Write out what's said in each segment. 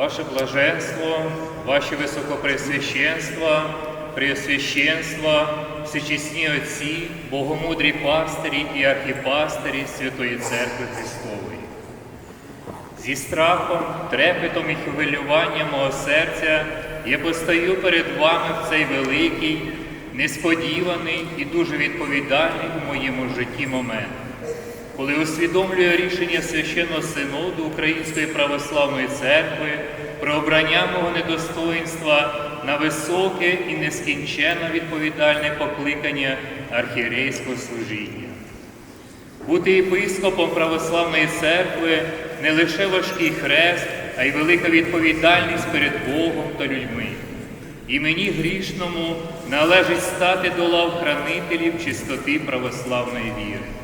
Ваше блаженство, Ваше високопресвященство, Преосвященство, всечесні отці, богомудрі пастирі і архіпастирі Святої Церкви Христової. Зі страхом, трепетом і хвилюванням мого серця я постаю перед вами в цей великий, несподіваний і дуже відповідальний у моєму житті момент, коли усвідомлюю рішення священного синоду Української православної церкви про обрання мого недостоїнства на високе і нескінченно відповідальне покликання архієрейського служіння. Бути єпископом православної церкви не лише важкий хрест, а й велика відповідальність перед Богом та людьми. І мені грішному належить стати до лав хранителів чистоти православної віри.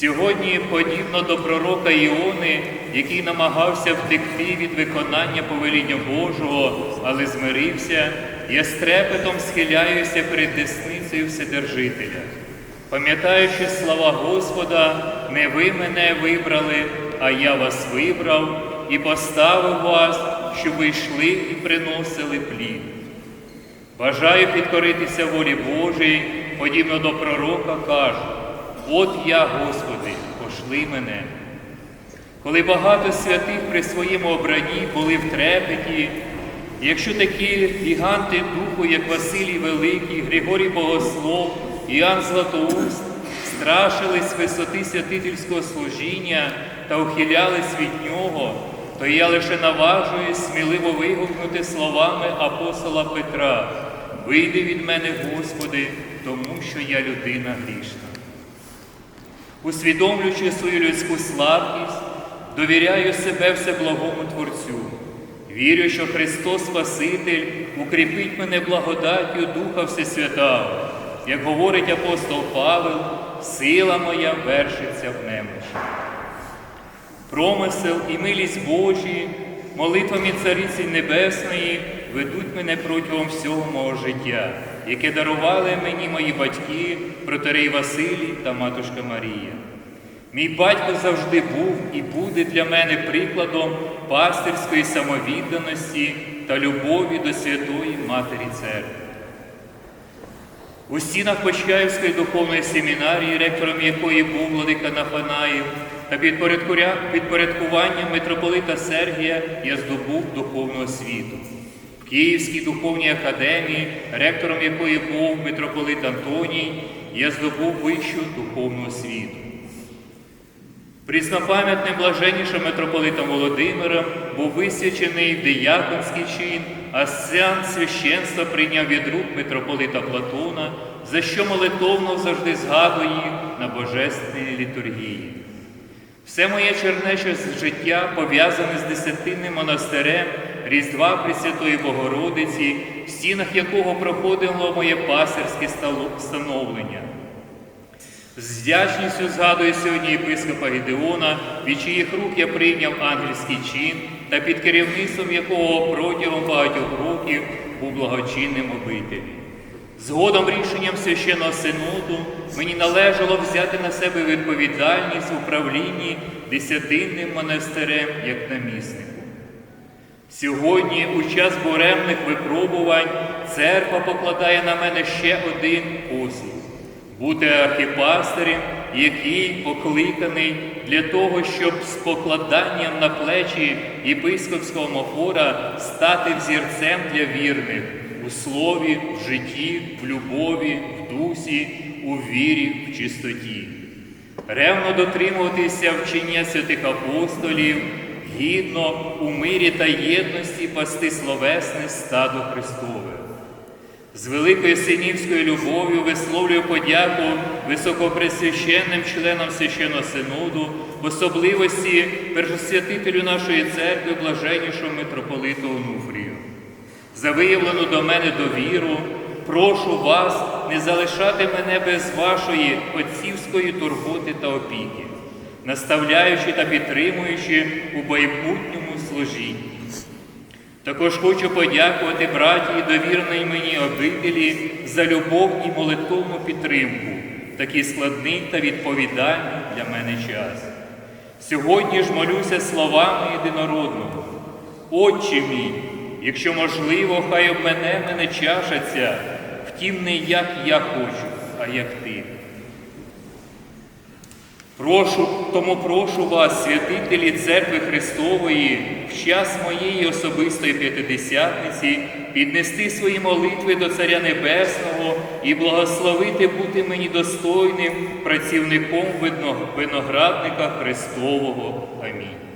Сьогодні, подібно до пророка Іони, який намагався втекти від виконання повеління Божого, але змирився, я з трепетом схиляюся перед десницею Вседержителя, пам'ятаючи слова Господа, не ви мене вибрали, а я вас вибрав і поставив вас, щоб ви йшли і приносили плід. Бажаю підкоритися волі Божій, подібно до пророка кажу, от я, Господи, пошли мене. Коли багато святих при своєму обранні були в трепеті, якщо такі гіганти духу, як Василій Великий, Григорій Богослов, Іоанн Златоуст, страшились висоти святительського служіння та ухилялись від нього, то я лише наважуюсь сміливо вигукнути словами апостола Петра: Вийди від мене, Господи, тому що я людина грішна. Усвідомлюючи свою людську слабкість, довіряю себе всеблагому Творцю. Вірю, що Христос Спаситель укріпить мене благодаттю Духа Всесвятого, як говорить апостол Павел, сила моя вершиться в немощі. Промисел і милість Божі, молитвами Цариці Небесної ведуть мене протягом всього мого життя, яке дарували мені мої батьки, протерей Василій та матушка Марія. Мій батько завжди був і буде для мене прикладом пастирської самовідданості та любові до Святої Матері Церкви. У стінах Почаївської духовної семінарії, ректором якої був владика Нафанаїв, та підпорядкуванням митрополита Сергія я здобув духовну освіту. Київській духовній академії, ректором якої був митрополит Антоній, я здобув вищу духовну освіту. Пріснопам'ятним блаженнішим митрополитом Володимиром був висвячений дияконський чин, а сян священства прийняв від рук митрополита Платона, за що молитовно завжди згадує на божественній літургії. Все моє чернече життя пов'язане з десятинним монастирем Різдва Пресвятої Богородиці, в стінах якого проходило моє пасирське становлення. З вдячністю згадую сьогодні єпископа Гідеона, від чиїх рук я прийняв ангельський чин та під керівництвом якого протягом багатьох років був благочинним обителі. Згодом рішенням священного синоду мені належало взяти на себе відповідальність в управлінні десятинним монастирем як наміснику. Сьогодні, у час буремних випробувань, церква покладає на мене ще один послуг бути архіпастирем, який покликаний для того, щоб з покладанням на плечі єпископського мофора стати взірцем для вірних у слові, в житті, в любові, в дусі, у вірі, в чистоті. Ревно дотримуватися вчення святих апостолів, гідно у мирі та єдності пасти словесне стадо Христове. З великою синівською любов'ю висловлюю подяку високопресвященним членам священного синоду, в особливості першосвятителю нашої церкви, блаженнішому митрополиту Онуфрію. За виявлену до мене довіру, прошу вас не залишати мене без вашої отцівської турботи та опіки, наставляючи та підтримуючи у майбутньому служінні. Також хочу подякувати братії довірної мені обителі за любов і молитовну підтримку, такий складний та відповідальний для мене час. Сьогодні ж молюся словами єдинородного. Отче мій, якщо можливо, хай обмене мене чаша ця, втім не як я хочу, а як ти. Прошу, тому прошу вас, святителі Церкви Христової, в час моєї особистої п'ятидесятниці піднести свої молитви до Царя Небесного і благословити бути мені достойним працівником виноградника Христового. Амінь.